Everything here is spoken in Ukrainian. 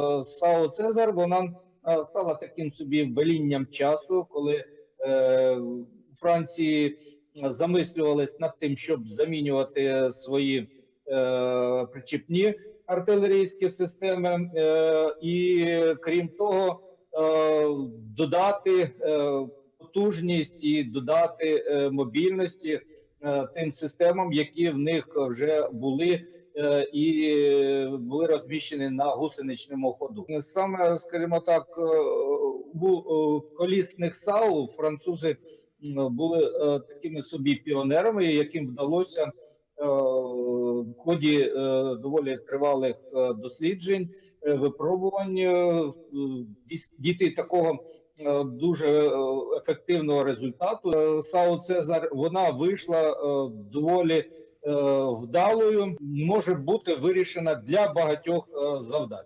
Е, САУ Цезар вона е, стала таким собі велінням часу, коли е, у Франції замислювались над тим, щоб замінювати свої причіпні артилерійські системи, і крім того, додати потужність і додати мобільності тим системам, які в них вже були і були розміщені на гусеничному ходу. Саме, скажімо так, е, в е, колісних САУ французи були е, такими собі піонерами, яким вдалося в ході е, доволі тривалих е, досліджень, е, випробувань е, дійти такого е, дуже е, ефективного результату. Е, САУ Цезар вона вийшла е, доволі е, вдалою, може бути вирішена для багатьох е, завдань.